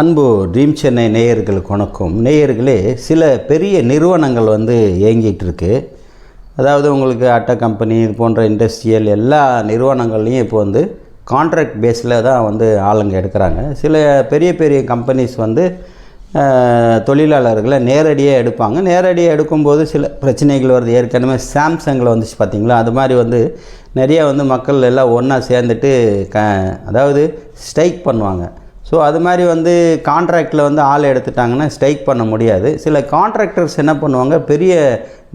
அன்பு ட்ரீம் சென்னை நேயர்களுக்கு வணக்கம். நேயர்களே சில பெரிய நிறுவனங்கள் வந்து இயங்கிட்டு இருக்கு அதாவது உங்களுக்கு அட்டை கம்பெனி இது போன்ற இண்டஸ்ட்ரியல் எல்லா நிறுவனங்கள்லையும் இப்போ வந்து கான்ட்ராக்ட் பேஸில் தான் வந்து ஆளுங்க எடுக்கிறாங்க. சில பெரிய பெரிய கம்பெனிஸ் வந்து தொழிலாளர்களை நேரடியாக எடுப்பாங்க. நேரடியாக எடுக்கும்போது சில பிரச்சனைகள் வருது. ஏற்கனவே சாம்சங்கில் வந்துச்சு பார்த்தீங்களா? அது மாதிரி வந்து நிறைய வந்து மக்கள் எல்லாம் ஒன்றா சேர்ந்துட்டு க அதாவது ஸ்ட்ரைக் பண்ணுவாங்க. ஸோ அது மாதிரி வந்து கான்ட்ராக்டில் வந்து ஆள் எடுத்துட்டாங்கன்னா ஸ்ட்ரைக் பண்ண முடியாது. சில கான்ட்ராக்டர்ஸ் என்ன பண்ணுவாங்க? பெரிய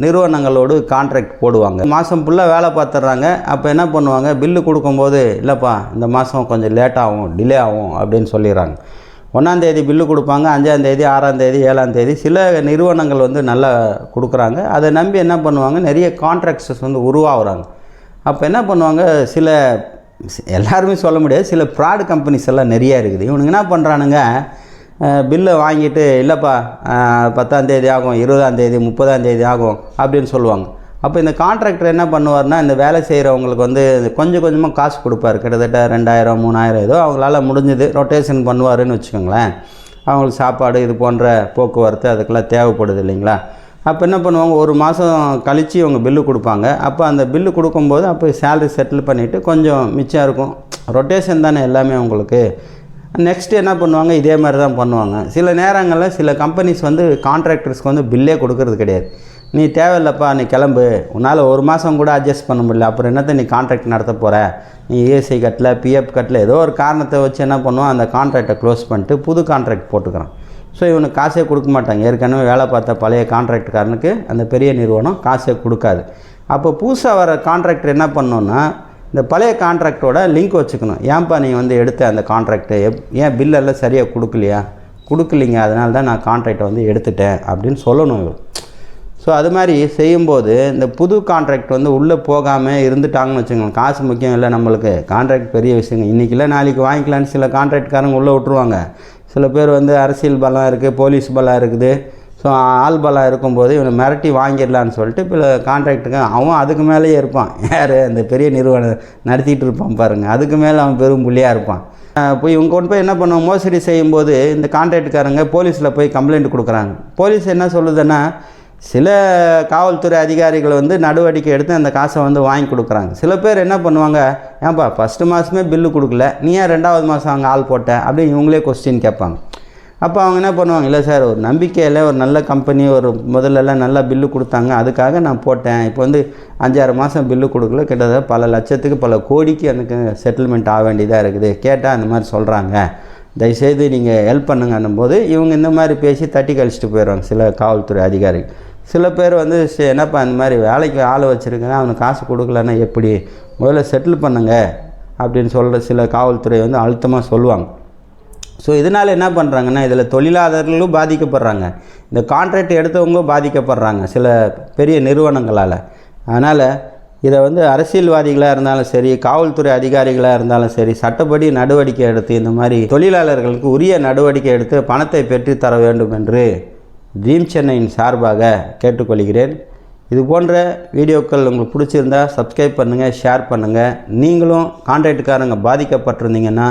நிறுவனங்களோடு கான்ட்ராக்ட் போடுவாங்க. மாதம் ஃபுல்லாக வேலை பார்த்துட்றாங்க. அப்போ என்ன பண்ணுவாங்க? பில்லு கொடுக்கும்போது இல்லைப்பா இந்த மாதம் கொஞ்சம் லேட் ஆகும் டிலே ஆகும் அப்படின்னு சொல்லிடுறாங்க. ஒன்றாந்தேதி பில்லு கொடுப்பாங்க அஞ்சாந்தேதி ஆறாந்தேதி ஏழாந்தேதி சில நிறுவனங்கள் வந்து நல்லா கொடுக்குறாங்க. அதை நம்பி என்ன பண்ணுவாங்க? நிறைய கான்ட்ராக்டர்ஸ் வந்து உருவாகுறாங்க. அப்போ என்ன பண்ணுவாங்க? சில எல்லாருமே சொல்ல முடியாது. சில ஃப்ராடு கம்பெனிஸ் எல்லாம் நிறையா இருக்குது. இவனுங்க என்ன பண்ணுறானுங்க பில்லை வாங்கிட்டு இல்லைப்பா பத்தாந்தேதி ஆகும் இருபதாந்தேதி முப்பதாந்தேதி ஆகும் அப்படின்னு சொல்லுவாங்க. அப்போ இந்த கான்ட்ராக்டர் என்ன பண்ணுவார்னா இந்த வேலை செய்கிறவங்களுக்கு வந்து கொஞ்சம் கொஞ்சமாக காசு கொடுப்பாரு. கிட்டத்தட்ட ரெண்டாயிரம் மூணாயிரம் ஏதோ அவங்களால முடிஞ்சது. ரொட்டேஷன் பண்ணுவாருன்னு வச்சுக்கோங்களேன். அவங்களுக்கு சாப்பாடு இது போன்ற போக்குவரத்து அதுக்கெல்லாம் தேவைப்படுது இல்லைங்களா? அப்போ என்ன பண்ணுவாங்க ஒரு மாதம் கழித்து இவங்க பில்லு கொடுப்பாங்க. அப்போ அந்த பில்லு கொடுக்கும்போது அப்போ சேலரி செட்டில் பண்ணிவிட்டு கொஞ்சம் மிச்சம் இருக்கும். ரொட்டேஷன் தானே எல்லாமே உங்களுக்கு. நெக்ஸ்ட்டு என்ன பண்ணுவாங்க இதே மாதிரி தான் பண்ணுவாங்க. சில நேரங்களில் சில கம்பெனிஸ் வந்து கான்ட்ராக்டர்ஸ்க்கு வந்து பில்லே கொடுக்கறது கிடையாது. நீ தேவையில்லப்பா நீ கிளம்பு. உன்னால் ஒரு மாதம் கூட அட்ஜஸ்ட் பண்ண முடியல. அப்புறம் என்னத்தை நீ கான்ட்ராக்ட் நடத்த போகிற நீ இஎஸ்ஐ கட்டல பிஎஃப் கட்டல ஏதோ ஒரு காரணத்தை வச்சு என்ன பண்ணுவோம் அந்த கான்ட்ராக்டை க்ளோஸ் பண்ணிட்டு புது கான்ட்ராக்ட் போட்டுக்கிறான். ஸோ இவனுக்கு காசே கொடுக்க மாட்டாங்க. ஏற்கனவே வேலை பார்த்த பழைய கான்ட்ராக்டுக்காரனுக்கு அந்த பெரிய நிறுவனம் காசே கொடுக்காது. அப்போ புதுசாக வர கான்ட்ராக்டர் என்ன பண்ணோன்னா இந்த பழைய கான்ட்ராக்டோட லிங்க் வச்சுக்கணும். ஏன்பா நீ வந்து எடுத்த அந்த கான்ட்ராக்டு? எப் ஏன் பில்லெல்லாம் சரியாக கொடுக்கலையா? கொடுக்கலிங்க அதனால தான் நான் கான்ட்ராக்டை வந்து எடுத்துட்டேன் அப்படின்னு சொல்லணும் இவர். ஸோ அது மாதிரி செய்யும்போது இந்த புது கான்ட்ராக்ட் வந்து உள்ளே போகாமல் இருந்துட்டாங்கன்னு வச்சுக்கோங்க. காசு முக்கியம் இல்லை நம்மளுக்கு. கான்ட்ராக்ட் பெரிய விஷயங்க. இன்றைக்கி இல்லை நாளைக்கு வாங்கிக்கலான்னு சில கான்ட்ராக்ட்காரங்க உள்ளே விட்ருவாங்க சில பேர் வந்து அரசியல் பலம் இருக்குது போலீஸ் பலம் இருக்குது. ஸோ ஆள் பலம் இருக்கும்போது இவனை மிரட்டி வாங்கிடலான்னு சொல்லிட்டு இப்போ கான்ட்ராக்டுக்கு அவன் அதுக்கு மேலேயே இருப்பான். யார்? அந்த பெரிய நிறுவனம் நடத்திட்டு இருப்பான் பாருங்கள் அதுக்கு மேலே அவன் பெரும் புள்ளியாக இருப்பான். போய் இவங்க கொண்டு போய் என்ன பண்ணுவோம் மோசடி செய்யும்போது இந்த கான்ட்ராக்டுக்காரங்க போலீஸில் போய் கம்ப்ளைண்ட் கொடுக்குறாங்க. போலீஸ் என்ன சொல்லுதுன்னா சில காவல்துறை அதிகாரிகள் வந்து நடவடிக்கை எடுத்து அந்த காசை வந்து வாங்கி கொடுக்குறாங்க. சில பேர் என்ன பண்ணுவாங்க? ஏன்பா ஃபஸ்ட்டு மாதமே பில்லு கொடுக்கல. நீ ஏன் ரெண்டாவது மாதம் அங்கே ஆள் போட்ட? அப்படின்னு இவங்களே கொஸ்டின் கேட்பாங்க. அப்போ அவங்க என்ன பண்ணுவாங்க? இல்லை சார் ஒரு நம்பிக்கையில் ஒரு நல்ல கம்பெனி ஒரு முதல்லலாம் நல்லா பில்லு கொடுத்தாங்க. அதுக்காக நான் போட்டேன். இப்போ வந்து அஞ்சாறு மாதம் பில்லு கொடுக்கல. கிட்டத்தட்ட பல லட்சத்துக்கு பல கோடிக்கு எனக்கு செட்டில்மெண்ட் ஆக வேண்டியதாக இருக்குது. கேட்டால் அந்த மாதிரி சொல்கிறாங்க தயவுசெய்து நீங்கள் ஹெல்ப் பண்ணுங்கன்னும் போது இவங்க இந்த மாதிரி பேசி தட்டி கழிச்சிட்டு போயிடுவாங்க. சில காவல்துறை அதிகாரி சில பேர் வந்து என்னப்பா இந்த மாதிரி வேலைக்கு ஆள் வச்சுருக்கேன் அவனுக்கு காசு கொடுக்கலன்னா எப்படி? முதல்ல செட்டில் பண்ணுங்க அப்படின்னு சொல்கிற சில காவல்துறை வந்து அழுத்தமாக சொல்லுவாங்க. ஸோ இதனால் என்ன பண்ணுறாங்கன்னா இதில் தொழிலாளர்களும் பாதிக்கப்படுறாங்க. இந்த கான்ட்ராக்ட் எடுத்தவங்களும் பாதிக்கப்படுறாங்க சில பெரிய நிறுவனங்களால். அதனால் இதை வந்து அரசியல்வாதிகளாக இருந்தாலும் சரி காவல்துறை அதிகாரிகளாக இருந்தாலும் சரி சட்டப்படி நடவடிக்கை எடுத்து இந்த மாதிரி தொழிலாளர்களுக்கு உரிய நடவடிக்கை எடுத்து பணத்தை பெற்றுத்தர வேண்டும் என்று ட்ரீம் சென்னையின் சார்பாக கேட்டுக்கொள்கிறேன். இது போன்ற வீடியோக்கள் உங்களுக்கு பிடிச்சிருந்தா சப்ஸ்கிரைப் பண்ணுங்கள் ஷேர் பண்ணுங்கள் நீங்களும் கான்ட்ராக்டுக்காரங்க பாதிக்கப்பட்டிருந்தீங்கன்னா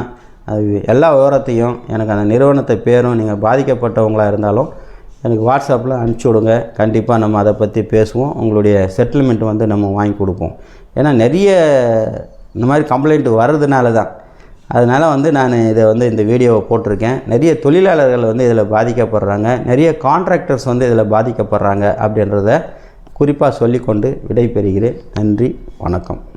அது எல்லா விவரத்தையும் எனக்கு அந்த நிறுவனத்தை பேரும் நீங்கள் பாதிக்கப்பட்டவங்களாக இருந்தாலும் எனக்கு வாட்ஸ்அப்பில் அனுப்பிச்சி விடுங்க. கண்டிப்பாக நம்ம அதை பற்றி பேசுவோம். உங்களுடைய செட்டில்மெண்ட் வந்து நம்ம வாங்கி கொடுப்போம். ஏன்னா நிறைய இந்த மாதிரி கம்ப்ளைண்ட் வர்றதுனால தான் அதனால் வந்து நான் இதை வந்து இந்த வீடியோவை போட்டிருக்கேன். நிறைய தொழிலாளர்கள் வந்து இதில் பாதிக்கப்படுறாங்க. நிறைய கான்ட்ராக்டர்ஸ் வந்து இதில் பாதிக்கப்படுறாங்க அப்படின்றத குறிப்பாக சொல்லிக்கொண்டு விடைபெறுகிறேன். நன்றி வணக்கம்.